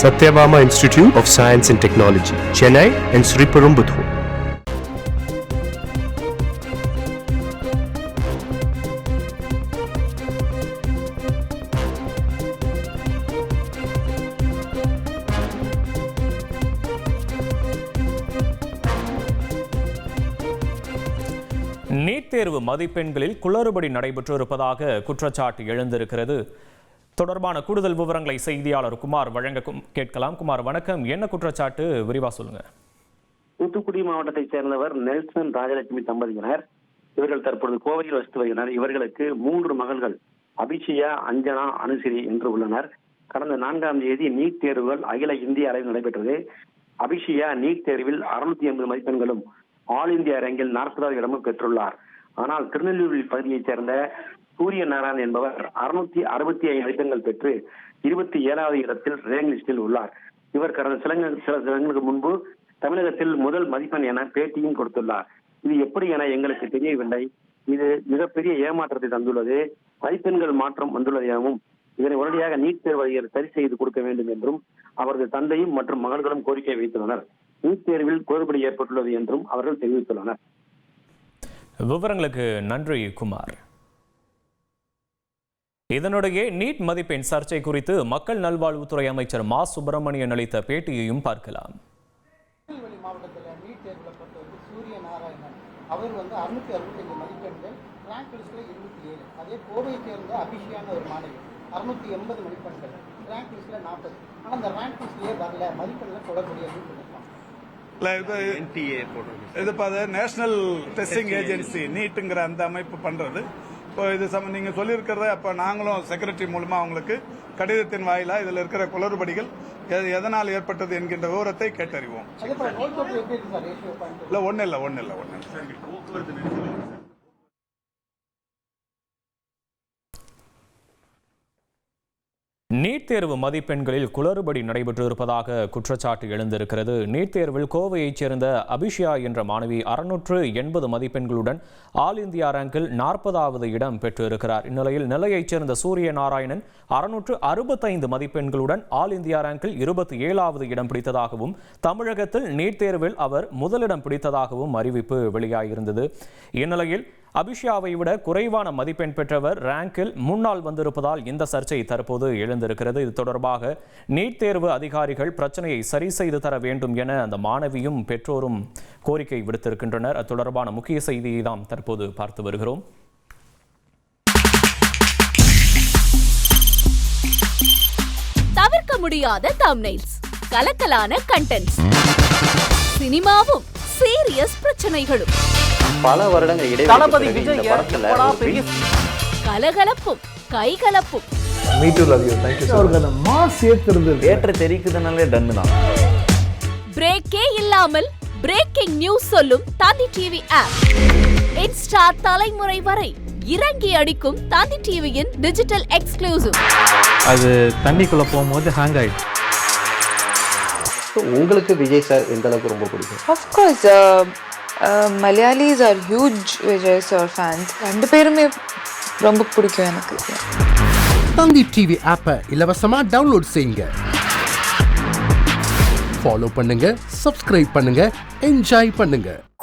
Sathyabama institute of science and technology Chennai and Sriperumbudur NEET தேர்வு மதிப்பெண்களில் குளறுபடி நடைபெற்று இருப்பதாக குற்றச்சாட்டு எழுந்திருக்கிறது தொடர்பான கூடுதல் விவரங்களை செய்தியாளர் குமார் வழங்க கேட்கலாம். குமார் வணக்கம். என்ன குற்றச்சாட்டு? விரிவா சொல்லுங்க. தூத்துக்குடி மாவட்டத்தைச் சேர்ந்தவர் நெல்சன் ராஜலட்சுமி தம்பதியினர். இவர்கள் தற்பொழுது கோவையில் வசித்து வருகின்றனர். இவர்களுக்கு மூன்று மகள்கள் அபிஷியா அஞ்சனா அனுசிரி என்று உள்ளனர். கடந்த நான்காம் தேதி நீட் தேர்வுகள் அகில இந்திய அளவில் நடைபெற்றது. அபிஷியா நீட் தேர்வில் அறுநூத்தி எண்பது மதிப்பெண்களும் ஆல் இந்தியா ரேங்கில் நாற்பதாவது இடமும் பெற்றுள்ளார். ஆனால் திருநெல்வேலி பகுதியைச் சேர்ந்த சூரிய நாராயண் என்பவர் அறுநூத்தி அறுபத்தி ஐந்து மதிப்பெண்கள் பெற்று இருபத்தி ஏழாவது இடத்தில் ரேங்க் லிஸ்டில் உள்ளார். இவர் கடந்த சில சில தினங்களுக்கு முன்பு தமிழகத்தில் முதல் மதிப்பெண் என பேட்டியும் கொடுத்துள்ளார். இது எப்படி என எங்களுக்கு தெரியவில்லை. இது மிகப்பெரிய ஏமாற்றத்தை தந்துள்ளது. மதிப்பெண்கள் மாற்றம் வந்துள்ளது எனவும் இதனை உடனடியாக நீட் தேர்வு அதிகாரி சரி செய்து கொடுக்க வேண்டும் என்றும் அவரது தந்தையும் மற்றும் மகன்களும் கோரிக்கை வைத்துள்ளனர். நீட் தேர்வில் குளறுபடி ஏற்பட்டுள்ளது என்றும் அவர்கள் தெரிவித்துள்ளனர். விவரங்களுக்கு நன்றி குமார். இதனிடையே நீட் மதிப்பெண் சர்ச்சை குறித்து மக்கள் நல்வாழ்வுத்துறை அமைச்சர் மா. சுப்பிரமணியன் அளித்த பேட்டியையும் பார்க்கலாம். மாவட்டத்தில் நீட் தேர்வில் பொறுத்த வந்து சூரிய நாராயணன். அவர் வந்து அறுநூத்தி அறுபத்தஞ்சு மதிப்பெண்கள் ரேங்க் லிஸ்ட்டில் இருபத்தி ஏழு அதே கோவையை சேர்ந்த அபிஷியான ஒரு மாணவி அறுநூத்தி எண்பது மதிப்பெண்கள் ரேங்க் லிஸ்ட்டில் நாற்பது. ஆனால் அந்த ரேங்க் லிஸ்ட்லேயே வரல. மதிப்பெண்ணில் தொடர்புடைய இது நேஷனல் டெஸ்டிங் ஏஜென்சி நீட்டுங்கிற அந்த அமைப்பு பண்றது. இது சம நீங்க சொல்லியிருக்கிறத அப்ப நாங்களும் செக்ரட்டரி மூலமா அவங்களுக்கு கடிதத்தின் வாயிலா இதுல இருக்கிற குளறுபடிகள் எது- எதனால் ஏற்பட்டது என்கின்ற விவரத்தை கேட்டறிவோம். அதே போல் ரோல் தோற்று எப்படி இருக்கு சார்? ரேஷியோ பாயிண்ட் இல்ல ஒண்ணு இல்ல ஒண்ணு இல்ல. ஒண்ணு இல்ல நீட் தேர்வு மதிப்பெண்களில் குளறுபடி நடைபெற்று இருப்பதாக குற்றச்சாட்டு எழுந்திருக்கிறது. நீட் தேர்வில் கோவையைச் சேர்ந்த அபிஷியா என்ற மாணவி அறுநூற்று எண்பது மதிப்பெண்களுடன் ஆல் இந்தியா ரேங்கில் நாற்பதாவது இடம் பெற்றிருக்கிறார். இந்நிலையில் நெல்லையைச் சேர்ந்த சூரிய நாராயணன் அறுநூற்று அறுபத்தைந்து மதிப்பெண்களுடன் ஆல் இந்தியா ரேங்கில் இருபத்தி ஏழாவது இடம் பிடித்ததாகவும் தமிழகத்தில் நீட் தேர்வில் அவர் முதலிடம் பிடித்ததாகவும் அறிவிப்பு வெளியாகியிருந்தது இந்நிலையில் அபிஷியாவை விட குறைவான மதிப்பெண் பெற்றவர் ரேங்கில் முன்னால் வந்திருப்பதால் இந்த சர்ச்சை தற்போது எழுந்திருக்கிறது. இது தொடர்பாக நீட் தேர்வு அதிகாரிகள் பிரச்சனையை சரி செய்து தர வேண்டும் என அந்த மாணவியும் பெற்றோரும் கோரிக்கை விடுத்திருக்கின்றனர். அது தொடர்பான முக்கிய செய்தியை நாம் தற்போது பார்த்து வருகிறோம். தவிர்க்க முடியாத தம்னைல்ஸ் கலக்கலான கண்டென்ட்ஸ் சினிமாவும் சீரியஸ் பிரச்சனைகளும். பல வருடங்கள் இடைவெளி கலகலப்பும் கைகலப்பும். பிரேக்கே இல்லாமல் பிரேக்கிங் நியூஸ் சொல்லும் தந்தி டிவி ஆப் இன்ஸ்டா தலைமுறை வரை இறங்கி அடிக்கும் தந்தி டிவியின் டிஜிட்டல் எக்ஸ்க்ளூசிவ் அது தண்ணிக்குள்ள போகும்போது ஹேங் ஆயிடுச்சு உங்களுக்கு விஜய் சார் எந்த அளவுக்கு ரொம்ப பிடிக்கும்? Malayalis are huge Vijay sir fans ரெண்டு பேருமே ரொம்ப பிடிக்கும் எனக்கு. தந்தி டிவி ஆப்பை இலவசமாக டவுன்லோட் செய்யுங்க. ஃபாலோ பண்ணுங்க சப்ஸ்கிரைப் பண்ணுங்க என்ஜாய் பண்ணுங்க.